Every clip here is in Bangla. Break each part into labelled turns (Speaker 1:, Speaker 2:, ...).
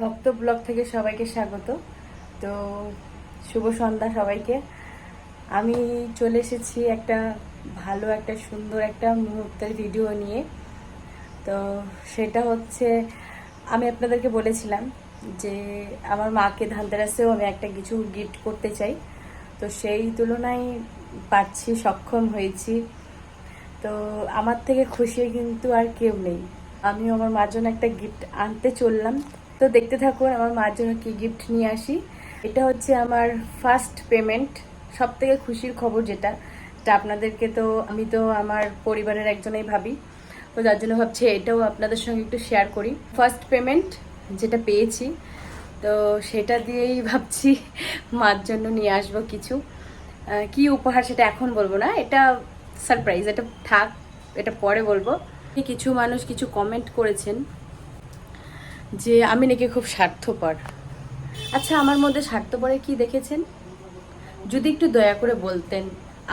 Speaker 1: ভক্ত ব্লগ থেকে সবাইকে স্বাগত। তো শুভ সন্ধ্যা সবাইকে। আমি চলে এসেছি একটা ভালো, একটা সুন্দর একটা মুহূর্তের ভিডিও নিয়ে। তো সেটা হচ্ছে, আমি আপনাদেরকে বলেছিলাম যে আমার মাকে ধানতেরাসেও আমি একটা কিছু গিফট করতে চাই। তো সেই তুলনায় পারছি, সক্ষম হয়েছি। তো আমার থেকে খুশি কিন্তু আর কেউ নেই। আমি আমার মার জন্য একটা গিফট আনতে চললাম। তো দেখতে থাকুন, আমার মার জন্য কি গিফট নিয়ে আসি। এটা হচ্ছে আমার ফার্স্ট পেমেন্ট সব থেকে খুশির খবর যেটা। এটা আপনাদেরকে তো, আমি তো আমার পরিবারের একজনেই ভাবি। তো যার জন্য ভাবছি এটাও আপনাদের সঙ্গে একটু শেয়ার করি। ফার্স্ট পেমেন্ট যেটা পেয়েছি, তো সেটা দিয়েই ভাবছি মার জন্য নিয়ে আসব কিছু। কি উপহার সেটা এখন বলব না, এটা সারপ্রাইজ এটা থাক, এটা পরে বলব। কিছু মানুষ কিছু কমেন্ট করেছেন। যে আমি নাকি খুব স্বার্থপর। আচ্ছা আমার মধ্যে স্বার্থপরে কি দেখেছেন? যদি একটু দয়া করে বলতেন,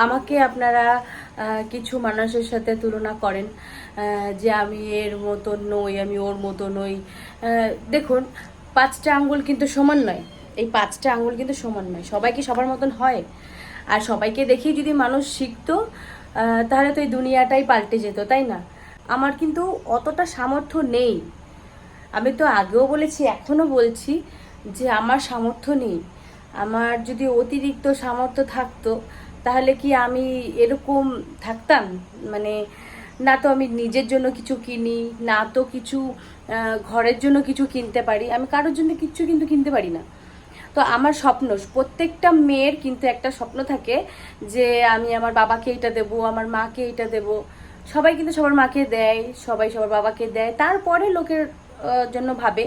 Speaker 1: আমাকে আপনারা কিছু মানুষের সাথে তুলনা করেন যে আমি এর মতো নই, আমি ওর মতো নই। দেখুন, পাঁচটা আঙ্গুল কিন্তু সমান নয়। এই পাঁচটা আঙ্গুল কিন্তু সমান নয়। সবাই কি সবার মতন হয়? আর সবাইকে দেখেই যদি মানুষ শিখতো তাহলে তো এই দুনিয়াটাই পাল্টে যেত, তাই না? আমার কিন্তু অতটা সামর্থ্য নেই। আমি তো আগেও বলেছি, এখনও বলছি যে আমার সামর্থ্য নেই। আমার যদি অতিরিক্ত সামর্থ্য থাকতো, তাহলে কি আমি এরকম থাকতাম? মানে না তো আমি নিজের জন্য কিছু কিনি, না তো কিছু ঘরের জন্য কিছু কিনতে পারি। আমি কারোর জন্য কিচ্ছু কিন্তু কিনতে পারি না। তো আমার স্বপ্ন, প্রত্যেকটা মেয়ের কিন্তু একটা স্বপ্ন থাকে যে আমি আমার বাবাকে এটা দেবো, আমার মাকে এটা দেবো। সবাই কিন্তু সবার মাকে দেয়, সবাই সবার বাবাকে দেয়। তারপরে লোকের জন্য ভাবে।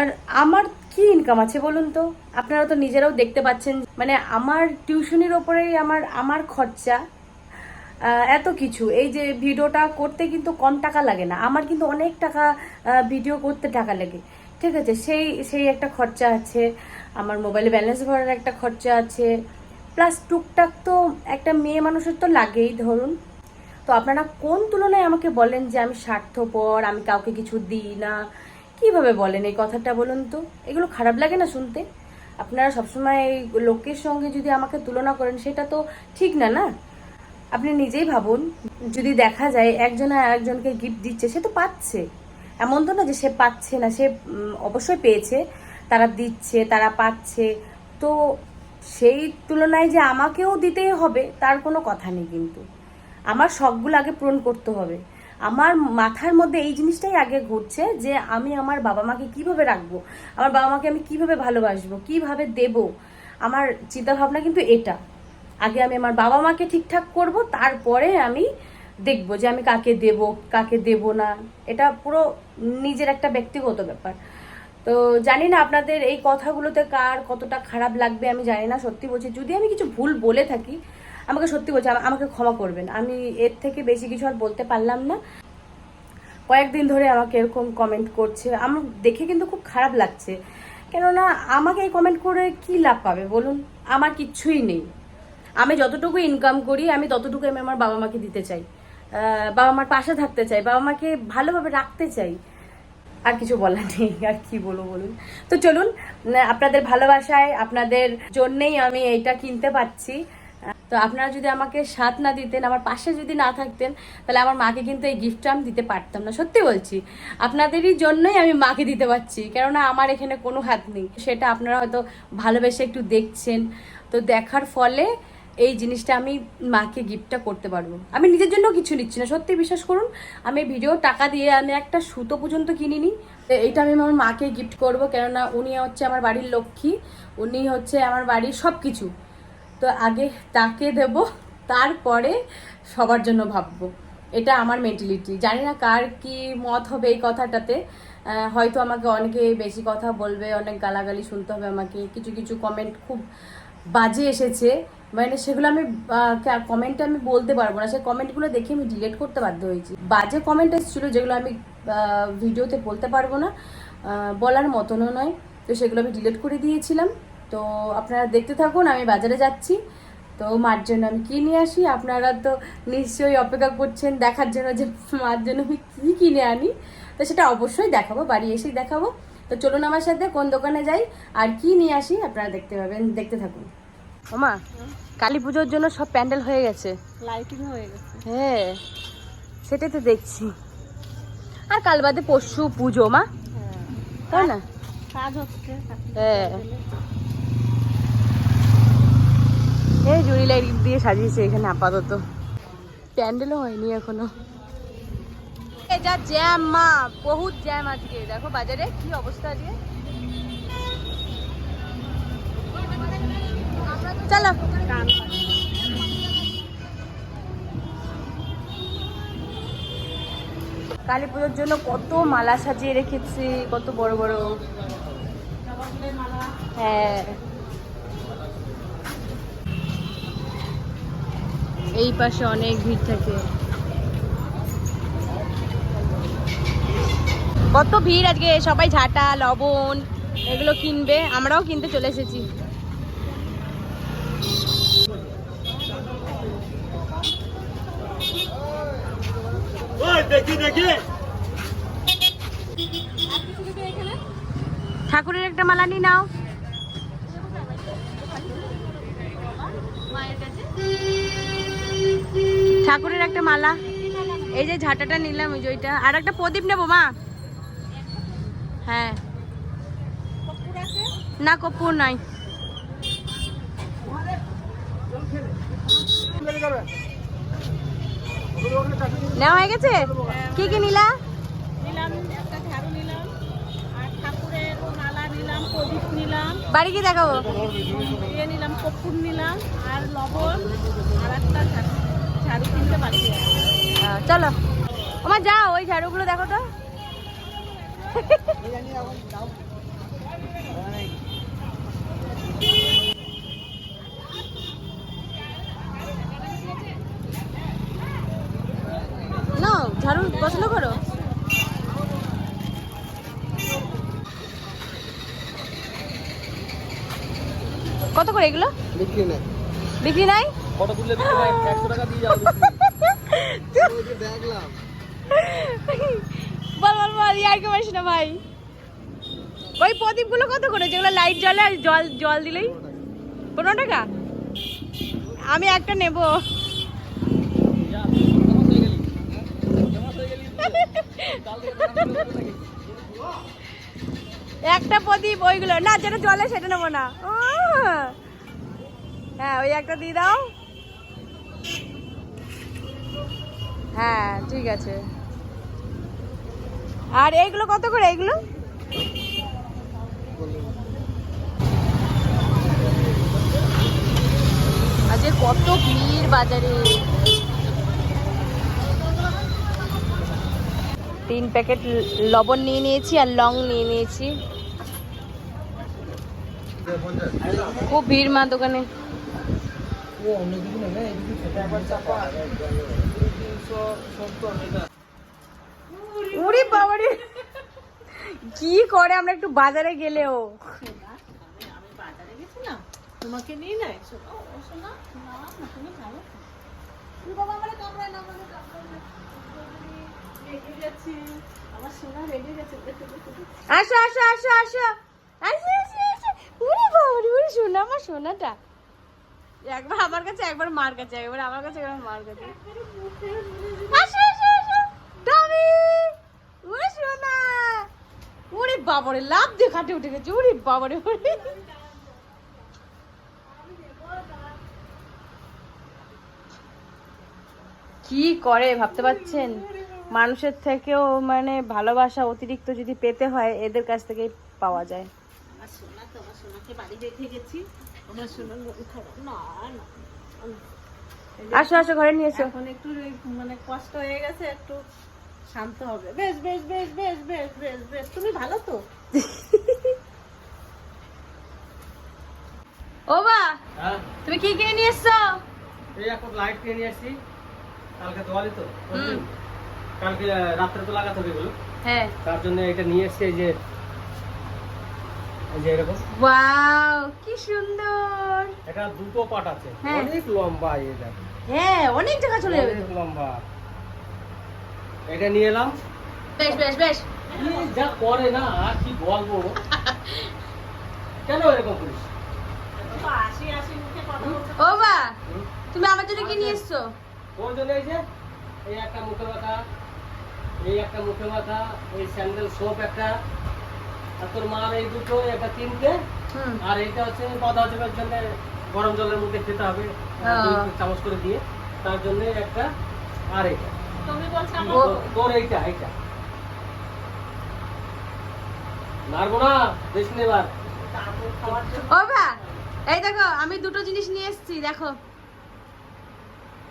Speaker 1: আর আমার কি ইনকাম আছে বলুন তো? আপনারা তো নিজেরাও দেখতে পাচ্ছেন মানে আমার টিউশনির ওপরেই আমার আমার খরচা এত কিছু। এই যে ভিডিওটা করতে কিন্তু কম টাকা লাগে না। আমার কিন্তু অনেক টাকা ভিডিও করতে টাকা লাগে। ঠিক আছে, সেই সেই একটা খরচা আছে। আমার মোবাইলে ব্যালেন্স ভরার একটা খরচা আছে। প্লাস টুকটাক তো একটা মেয়ে মানুষের তো লাগেই ধরুন। তো আপনারা কোন তুলনায় আমাকে বলেন যে আমি স্বার্থপর, আমি কাউকে কিছু দিই না? কীভাবে বলেন এই কথাটা বলুন তো? এগুলো খারাপ লাগে না শুনতে? আপনারা সবসময় এই লোকের সঙ্গে যদি আমাকে তুলনা করেন, সেটা তো ঠিক না না? আপনি নিজেই ভাবুন, যদি দেখা যায় একজন আর একজনকে গিফট দিচ্ছে, সে তো পাচ্ছে। এমন তো না যে সে পাচ্ছে না, সে অবশ্যই পেয়েছে, তারা দিচ্ছে, তারা পাচ্ছে। তো সেই তুলনায় যে আমাকেও দিতেই হবে, তার কোনো কথা নেই কিন্তু। আমার শখগুলো আগে পূরণ করতে হবে। আমার মাথার মধ্যে এই জিনিসটাই আগে ঘুরছে যে আমি আমার বাবা মাকে কীভাবে রাখব, আমার বাবা মাকে আমি কীভাবে ভালোবাসবো, কীভাবে দেব, আমার চিন্তা ভাবনা কিন্তু এটা। আগে আমি আমার বাবা মাকে ঠিকঠাক করব, তারপরে আমি দেখব যে আমি কাকে দেব কাকে দেব না। এটা পুরো নিজের একটা ব্যক্তিগত ব্যাপার। তো জানি না আপনাদের এই কথাগুলোতে কার কতটা খারাপ লাগবে আমি জানি না, সত্যি বলছি। যদি আমি কিছু ভুল বলে থাকি আমাকে সত্যি বলছি, আমা- আমাকে ক্ষমা করবেন। আমি এর থেকে বেশি কিছু আর বলতে পারলাম না। কয়েকদিন ধরে আমাকে এরকম কমেন্ট করছে। আমার দেখে কিন্তু খুব খারাপ লাগছে। কেননা আমাকে এই কমেন্ট করে কি লাভ পাবে বলুন? আমার কিচ্ছুই নেই। আমি যতটুকু ইনকাম করি, আমি ততটুকু আমি আমার বাবা মাকে দিতে চাই। বাবা মার পাশে থাকতে চাই, বাবা মাকে ভালোভাবে রাখতে চাই। আর কিছু বলার নেই, আর কি বলব বলুন? তো চলুন, আপনাদের ভালোবাসায়, আপনাদের জন্যেই আমি এইটা কিনতে পারছি। তো আপনারা যদি আমাকে সাথ না দিতেন, আমার পাশে যদি না থাকতেন, তাহলে আমার মাকে কিন্তু এই গিফটটা আমি দিতে পারতাম না। সত্যি বলছি, আপনাদেরই জন্যই আমি মাকে দিতে পারছি, কেননা আমার এখানে কোনো হাত নেই। সেটা আপনারা হয়তো ভালোবেসে একটু দেখছেন। তো দেখার ফলে এই জিনিসটা আমি মাকে গিফটটা করতে পারব। আমি নিজের জন্য কিছু নিচ্ছি না, সত্যি বিশ্বাস করুন, আমি ভিডিও টাকা দিয়ে আমি একটা সুতো পর্যন্ত কিনিনি। এইটা আমি আমার মাকে গিফট করব, কেননা উনি হচ্ছে আমার বাড়ির লক্ষ্মী, উনি হচ্ছে আমার বাড়ির সব কিছু তো আগে তাকে দেব, তারপরে সবার জন্য ভাববো। এটা আমার মেন্টালিটি জানি না কার কি মত হবে এই কথাটাতে। হয়তো আমাকে অনেকে বেশি কথা বলবে, অনেক গালাগালি শুনতে হবে আমাকে। কিছু কিছু কমেন্ট খুব বাজে এসেছে। মানে সেগুলো আমি কমেন্টে আমি বলতে পারব না। সেই কমেন্টগুলো দেখে আমি ডিলেট করতে বাধ্য হয়েছি। বাজে কমেন্ট এসেছিল যেগুলো আমি ভিডিওতে বলতে পারব না। বলার মতনও নয়। তো সেগুলো আমি ডিলিট করে দিয়েছিলাম। তো আপনারা দেখতে থাকুন আমি বাজারে যাচ্ছি। তো মার জন্য আমি কি নিয়ে আসি? আপনারা তো নিশ্চয়ই অপেক্ষা করছেন দেখার জন্য যে মার জন্য আমি কী কিনে আনি। তো সেটা অবশ্যই দেখাবো বাড়ি এসেই দেখাবো। তো চলুন আমার সাথে কোন দোকানে যাই আর কি নিয়ে আসি আপনারা দেখতে পাবেন দেখতে থাকুন। ওমা কালী পুজোর জন্য সব প্যান্ডেল হয়ে গেছে।
Speaker 2: লাইটিং হয়ে গেছে।
Speaker 1: হ্যাঁ সেটাই তো দেখছি। আর কাল বাদে পরশু পুজো মা। তাই না?
Speaker 2: কাজ হচ্ছে
Speaker 1: হ্যাঁ। এই জুড়ি লাইট দিয়ে সাজিয়েছে এখানে আপাতত। প্যান্ডেলও হয়নি এখনও। যা জ্যাম মা। বহুত জ্যাম আজকে। দেখো বাজারে অবস্থা আজকে। কালী পুজোর জন্য কত মালা সাজিয়ে রেখেছি, কত বড় বড়। হ্যাঁ। এই পাশে অনেক ভিড় থাকে। কত ভিড় আজকে সবাই ঝাঁটা লবণ এগুলো কিনবে আমরাও কিনতে চলে এসেছি। ঠাকুরের একটা মালা নি নাও। ঠাকুরের একটা মালা। এই যে ঝাঁটাটা নিলাম ওই যে ওইটা। আর একটা প্রদীপ নেব মা? হ্যাঁ। না কপুর নাই। নেওয়া হয়ে গেছে? কি কি নিলা?
Speaker 2: নিলাম একটা ঝাড়ু নিলাম আর ঠাকুরের মালা নিলাম প্রদীপ নিলাম।
Speaker 1: বাড়ি কি দেখাবো।
Speaker 2: ইয়ে নিলাম কপুর নিলাম আর লবণ আর একটা ঝাড়ু কিনতে বাকি
Speaker 1: চলো। আমার যাও ওই ঝাড়ুগুলো দেখো তো। না ঝাড়ু পছন্দ করো? কত করে এগুলো?
Speaker 3: বিক্রি নেই।
Speaker 1: বিক্রি নাই?
Speaker 3: ফটো বিক্রি নাই একশো টাকা দিয়ে যাও দেখলাম
Speaker 1: বল বল বল ইয়ার কে পারিস না ভাই? ওই প্রদীপগুলো কত করে? যেগুলো লাইট জ্বলে আর জল জল দিলেই? পনেরো টাকা? আমি একটা নেব। একটা প্রদীপ ওইগুলো। না যেটা জলে সেটা নেব না। হ্যাঁ ওই একটা দিয়ে দাও। হ্যাঁ ঠিক আছে। আর এইগুলো কত করে এইগুলো? আজকে কত ভিড় বাজারে। তিন প্যাকেট লবণ নিয়ে নিয়েছি আর লং নিয়ে নিয়েছি। খুব ভিড় মা দোকানে। উড়ি বাবারে। কি করে? আমরা একটু বাজারে গেলেও।
Speaker 2: আমি বাজারে গেছিলাম তোমাকে নিয়ে নাই শোনো বাবা আমার সোনা রেগে গেছে।
Speaker 1: আসো আসো আসো আসো। আসো আসো আসো। উড়ি বাবারে, উড়ি শোনা আমার সোনাটা একবার আমার কাছে, একবার মার কাছে, একবার আমার কাছে, একবার মার কাছে। আসো উড়ি সোনা বাবারে, লাভ দিয়ে খাটে উঠে গেছে। উড়ি বাবারে উড়ি কি করে, ভাবতে পারছেন? মানুষের থেকেও মানে ভালোবাসা অতিরিক্ত যদি পেতে হয়, এদের কাছ থেকেই পাওয়া যায়।
Speaker 2: সোনা তো সোনাকে বাড়ি রেখে গেছি।
Speaker 1: আসো আসো ঘরে নিয়ে এসো।
Speaker 2: এখন একটু মানে কষ্ট হয়ে গেছে একটু শান্ত হবে। বেশ বেশ বেশ বেশ বেশ বেশ বেশ। তুমি ভালো তো?
Speaker 1: ও বা
Speaker 3: হ্যাঁ?
Speaker 1: তুমি কি কিনে নিয়ে এসছো?
Speaker 3: এই এখন লাইট কিনে নিয়ে আসছি। কালকে দোয়ালি তো
Speaker 1: হুম।
Speaker 3: কালকে রাত্রে তো লাগাতে হবে এগুলো।
Speaker 1: হ্যাঁ।
Speaker 3: তার জন্য এটা নিয়ে এসছি এই যে এই যে এরকম।
Speaker 1: ওয়াও কি সুন্দর।
Speaker 3: এটা দুটো পাট আছে।
Speaker 1: হ্যাঁ।
Speaker 3: অনেক লম্বা এই দেখো।
Speaker 1: হ্যাঁ অনেক জায়গা চলে যাবে
Speaker 3: অনেক লম্বা। এটা নিয়ে এলাম।
Speaker 1: বেশ বেশ বেশ।
Speaker 3: যা করে না কি বলব? কেন এরকম করিস?
Speaker 1: ও বা তুমি আমার জন্য কি নিয়ে এসছো?
Speaker 3: জন্য এই যে এই একটা মুখে মাথা এই একটা মুখে মাথা এই স্যান্ডেল সোপ একটা। আর তোর মার এই দুটো একটা তিনটে আর এটা হচ্ছে পাতা হজমের জন্য গরম জলের মধ্যে খেতে হবে
Speaker 1: হ্যাঁ।
Speaker 3: চামচ করে দিয়ে তার জন্য একটা আর এটা
Speaker 2: তুমি বলছো
Speaker 3: তোর- এইটা এইটা। মারবো না বেশি নেবার
Speaker 2: তারপর
Speaker 1: ও বা এই দেখো আমি দুটো জিনিস নিয়ে এসেছি দেখো।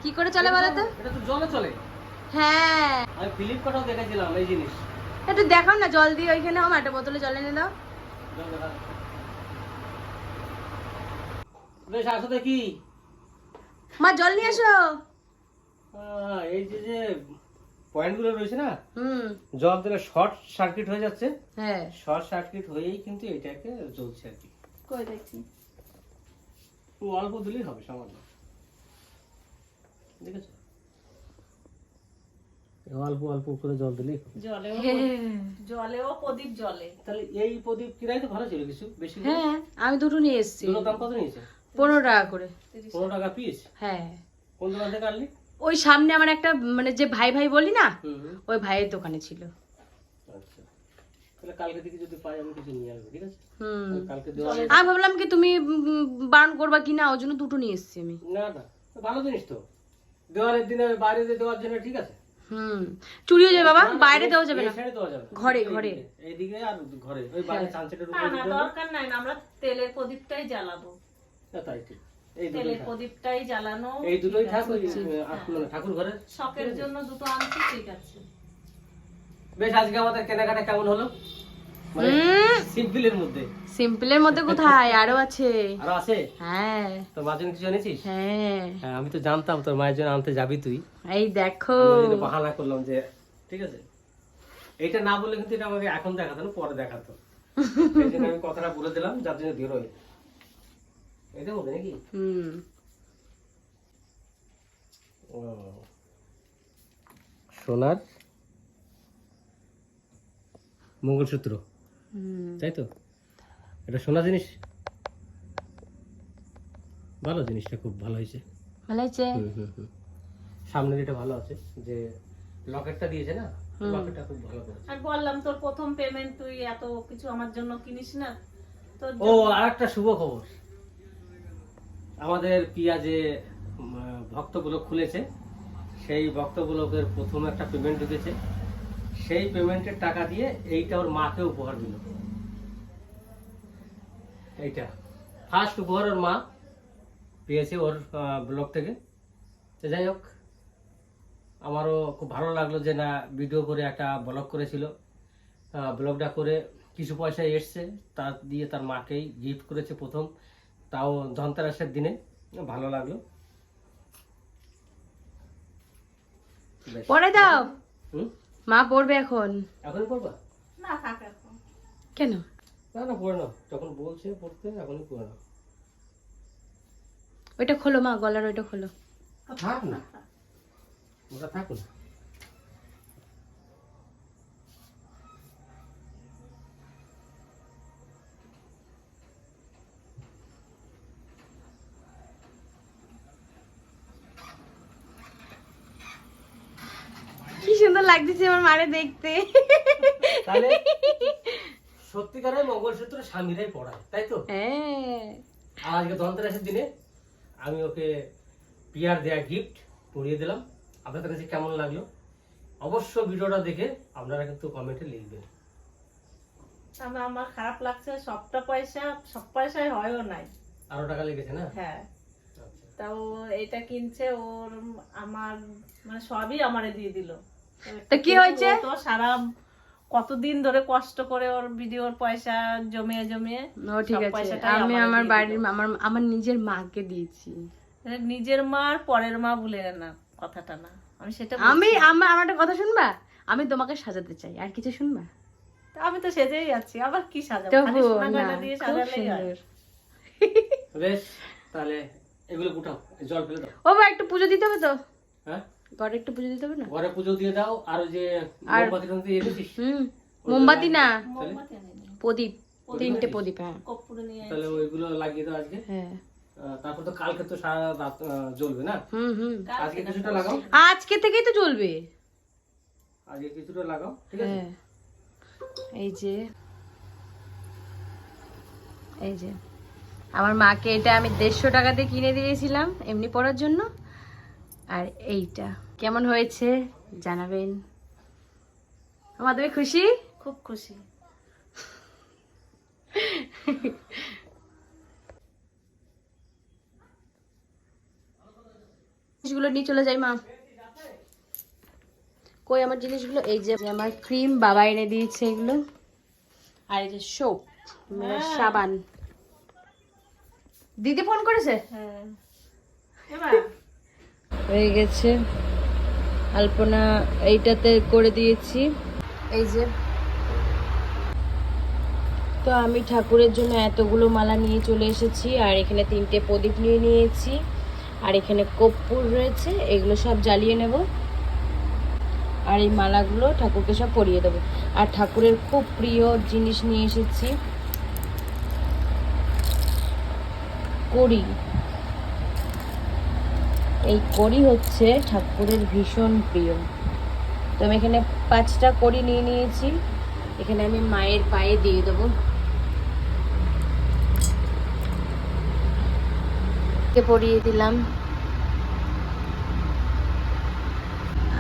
Speaker 1: কি করে চলে বলো তো?
Speaker 3: এটা তো জলে চলে।
Speaker 1: হ্যাঁ।
Speaker 3: আমি ফিলিপকার্টেও দেখেছিলাম এই জিনিস।
Speaker 1: একটু দেখাও না জল দিয়ে ওইখানে আমার একটা বোতলে জল এনে দাও।
Speaker 3: জল বেশ আসো দেখি।
Speaker 1: মা জল নিয়ে এসো।
Speaker 3: এই যে যে পয়েন্টগুলো রয়েছে না
Speaker 1: হুম।
Speaker 3: জল দিলে শর্ট সার্কিট হয়ে যাচ্ছে।
Speaker 1: হ্যাঁ।
Speaker 3: শর্ট সার্কিট হয়েই কিন্তু এটাকে জ্বলছে আর কি।
Speaker 1: কই দেখছি।
Speaker 3: একটু অল্প দিলেই হবে সামান্য। দেখেছ? অল্প অল্প করে জল হবে।
Speaker 2: জলেও জলেও প্রদীপ জলে
Speaker 3: তাহলে এই প্রদীপ কিনাই তো ভালো ছিল কিছু? বেশি
Speaker 1: হ্যাঁ আমি দুটো নিয়ে এসেছি।
Speaker 3: দুটোর দাম কত নিয়েছে?
Speaker 1: পনেরো টাকা করে।
Speaker 3: পনেরো টাকা পিস
Speaker 1: হ্যাঁ।
Speaker 3: কোন দোকান থেকে আনলি?
Speaker 1: ওই সামনে আমার একটা মানে যে ভাই ভাই বলি না। ওই ভাইয়ের দোকানে ছিল।
Speaker 3: আচ্ছা। আমি
Speaker 1: ভাবলাম কি তুমি বারণ করবা কি না ওই জন্য দুটো নিয়ে এসেছি আমি।
Speaker 3: না না। ভালো জিনিস তো। দেওয়ালের দিনে বাইরে দেওয়ার জন্য ঠিক আছে?
Speaker 1: হুম। যাবে বাবা বাইরে দেওয়া যাবে না। ঘরে, ঘরে।
Speaker 3: এইদিকে আর ঘরে ওই বাইরে
Speaker 1: হ্যাঁ।
Speaker 3: সানসেটের উপরে
Speaker 2: না দরকার নাই আমরা তেলের প্রদীপটাই জ্বালাবো।
Speaker 3: তাই ঠিক।
Speaker 2: তেলের প্রদীপটাই জ্বালানো
Speaker 3: এই দুটোই ঠাকুর ঘরে।
Speaker 2: শখের জন্য দুটো আনছি ঠিক আছে।
Speaker 3: বেশ আজকে আমাদের কেনাকাটা কেমন হলো? মানে সিম্পলের মধ্যে।
Speaker 1: সিম্পলের মধ্যে কোথায়? আরও আছে।
Speaker 3: আরও আছে?
Speaker 1: হ্যাঁ।
Speaker 3: মার জন্য কিছু এনেছিস?
Speaker 1: হ্যাঁ।
Speaker 3: হ্যাঁ আমি তো জানতাম তোর মায়ের জন্য আনতে যাবি তুই।
Speaker 1: এই দেখো।
Speaker 3: বাহানা করলাম যে ঠিক আছে? এইটা না বললে কিন্তু এটা আমাকে এখন দেখাতো না পরে দেখাতো। এই জন্য আমি কথাটা বলে দিলাম যার জন্য বেরোয় এটা মধ্যে নাকি?
Speaker 1: হুম।
Speaker 3: ও। সোনার মঙ্গলসূত্র। তাই তো? এটা সোনা জিনিস? ভালো জিনিসটা খুব ভালো হয়েছে।
Speaker 1: ভালো
Speaker 3: হুম। সামনের এটা ভালো আছে যে লকেটটা দিয়েছে না। লকেটটা খুব ভালো করেছে।
Speaker 2: আর বললাম তোর প্রথম পেমেন্ট তুই এত কিছু আমার জন্য কিনিস না তোর
Speaker 3: ও আর একটা শুভ খবর। আমাদের পিয়া যে ভক্তগুলো খুলেছে। সেই ভক্তগুলোকের প্রথম একটা পেমেন্ট ঢুকেছে। সেই পেমেন্টের টাকা দিয়ে এইটা ওর মাকে উপহার দিল। এইটা। ফার্স্ট উপহার ওর মা পেয়েছে ওর ব্লগ থেকে। তো যাই হোক আমারও খুব ভালো লাগল যে না ভিডিও করে একটা ব্লগ করেছিল। ব্লগটা করে কিছু পয়সা এসছে তার দিয়ে তার মাকেই গিফট করেছে প্রথম। তাও ধনতেরাসের দিনে ভালো লাগল।
Speaker 1: পরে দাও।
Speaker 3: হুম?
Speaker 1: মা পড়বে এখন?
Speaker 3: এখন পড়বা?
Speaker 2: না থাক এখন।
Speaker 1: কেন?
Speaker 3: না না পড়ে নাও। যখন বলছে পড়তে এখনই পড়ে নাও।
Speaker 1: ওইটা খোলো মা গলার ওইটা খোলো।
Speaker 3: থাক না। ওটা থাক না।
Speaker 1: লাগতেছে আমার মারে দেখতে।
Speaker 3: তাহলে সত্যিকারের মঙ্গলসূত্র স্বামীরাই পড়ায় তাই তো?
Speaker 1: হ্যাঁ।
Speaker 3: আজকে ধনতেরাসের দিনে আমি ওকে পিয়ার দেয়া গিফট পরিয়ে দিলাম। আপনাদের কাছে কেমন লাগল? অবশ্য ভিডিওটা দেখে আপনারা কিন্তু কমেন্টে লিখবেন।
Speaker 2: আমার আমার খারাপ লাগছে সবটা পয়সা সব পয়সায় হয়ও নাই।
Speaker 3: আরও টাকা লেগেছে না?
Speaker 2: হ্যাঁ।
Speaker 3: আচ্ছা।
Speaker 2: তাও এটা কিনছে ওর আমার মানে সবই আমারে দিয়ে দিল।
Speaker 1: তা কি হয়েছে?
Speaker 2: তো সারা কতদিন ধরে কষ্ট করে ওর ভিডিওর পয়সা জমিয়ে জমিয়ে
Speaker 1: ও ঠিক আছে। আমি
Speaker 2: আমার
Speaker 1: বাড়ির আমার আমার নিজের মাকে দিয়েছি।
Speaker 2: নিজের মা আর পরের মা ভুলে না কথাটা না। আমি সেটা
Speaker 1: আমি আমার আমার একটা কথা শুনবা? আমি তোমাকে সাজাতে চাই আর কিছু শুনবা?
Speaker 2: তা আমি তো সেজেই যাচ্ছি আবার কি সাজাবো? খালি সোনা গয়না দিয়ে সাজালেই হয়।
Speaker 3: বেশ তাহলে এগুলো গুটাও জল ফেলে দাও।
Speaker 1: ও বা একটু পুজো দিতে হবে তো?
Speaker 3: হ্যাঁ?
Speaker 1: ঘরে একটু পুজো দিতে হবে না?
Speaker 3: ঘরে পুজো দিয়ে দাও আর ওই যে মোমবাতি এনেছিস
Speaker 1: হুম মোমবাতি না। প্রদীপ তিনটে প্রদীপ হ্যাঁ।
Speaker 2: কর্পূর
Speaker 3: তাহলে ওইগুলো লাগিয়ে দাও আজকে।
Speaker 1: হ্যাঁ।
Speaker 3: তারপর তো কালকে তো সারা রাত জ্বলবে না?
Speaker 1: হুম হুম।
Speaker 3: আজকে কিছুটা লাগাও।
Speaker 1: আজকে থেকেই তো জ্বলবে।
Speaker 3: আজকে কিছুটা লাগাও ঠিক আছে?
Speaker 1: হ্যাঁ। এই যে এই যে। আমার মাকে এটা আমি দেড়শো টাকাতে কিনে দিয়েছিলাম এমনি পড়ার জন্য। আর এইটা। কেমন হয়েছে জানাবেন? আমার তুমি খুশি?
Speaker 2: খুব খুশি।
Speaker 1: জিনিসগুলো নিয়ে চলে যাই মা। কই আমার জিনিসগুলো? এই যে আমার ক্রিম বাবা এনে দিয়েছে এগুলো। আর এই যে সোপ সাবান। দিদি ফোন করেছে?
Speaker 2: হ্যাঁ। এবার?
Speaker 1: হয়ে গেছে। আলপনা এইটাতে করে দিয়েছি। এই যে। তো আমি ঠাকুরের জন্য এতগুলো মালা নিয়ে চলে এসেছি, আর এখানে তিনটে প্রদীপ নিয়ে নিয়েছি, আর এখানে কর্পূর রয়েছে, এগুলো সব জ্বালিয়ে নেব। আর এই মালাগুলো ঠাকুরকে সব পরিয়ে দেবো। আর ঠাকুরের খুব প্রিয় জিনিস নিয়ে এসেছি, কড়ি। এই কড়ি হচ্ছে ঠাকুরের ভীষণ প্রিয়। তো আমি এখানে পাঁচটা কড়ি নিয়ে নিয়েছি। এখানে আমি মায়ের পায়ে দিয়ে দেবো। পরিয়ে দিলাম।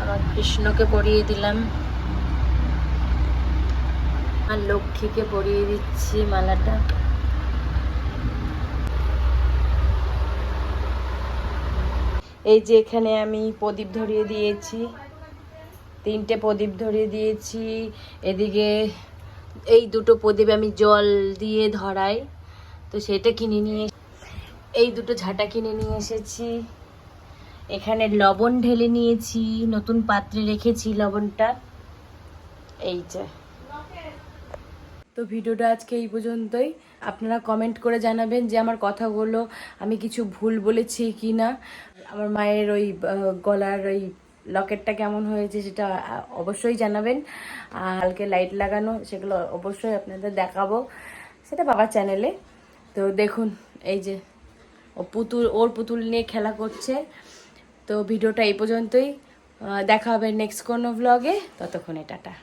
Speaker 1: আমার কৃষ্ণকে পরিয়ে দিলাম। আর লক্ষ্মীকে পরিয়ে দিচ্ছি মালাটা। এই যে এখানে আমি প্রদীপ ধরিয়ে দিয়েছি, তিনটে প্রদীপ ধরিয়ে দিয়েছি, এদিকে এই দুটো প্রদীপ আমি জল দিয়ে ধরাই, তো সেটা কিনে নিয়ে এই দুটো ঝাঁটা কিনে নিয়ে এসেছি। এখানে লবণ ঢেলে নিয়েছি, নতুন পাত্রে রেখেছি লবণটা। এই যে। তো ভিডিওটা আজকে এই পর্যন্তই। আপনারা কমেন্ট করে জানাবেন যে আমার কথাগুলো আমি কিছু ভুল বলেছি কি না আমার মায়ের ওই গলার ওই লকেটটা কেমন হয়েছে সেটা অবশ্যই জানাবেন। আর হালকে লাইট লাগানো, সেগুলো অবশ্যই আপনাদের দেখাবো। সেটা বাবার চ্যানেলে তো দেখুন, এই যে ও পুতুল, ওর পুতুল নিয়ে খেলা করছে। তো ভিডিওটা এই পর্যন্তই। দেখা হবে নেক্সট কোনো ভ্লগে ততক্ষণে টাটা।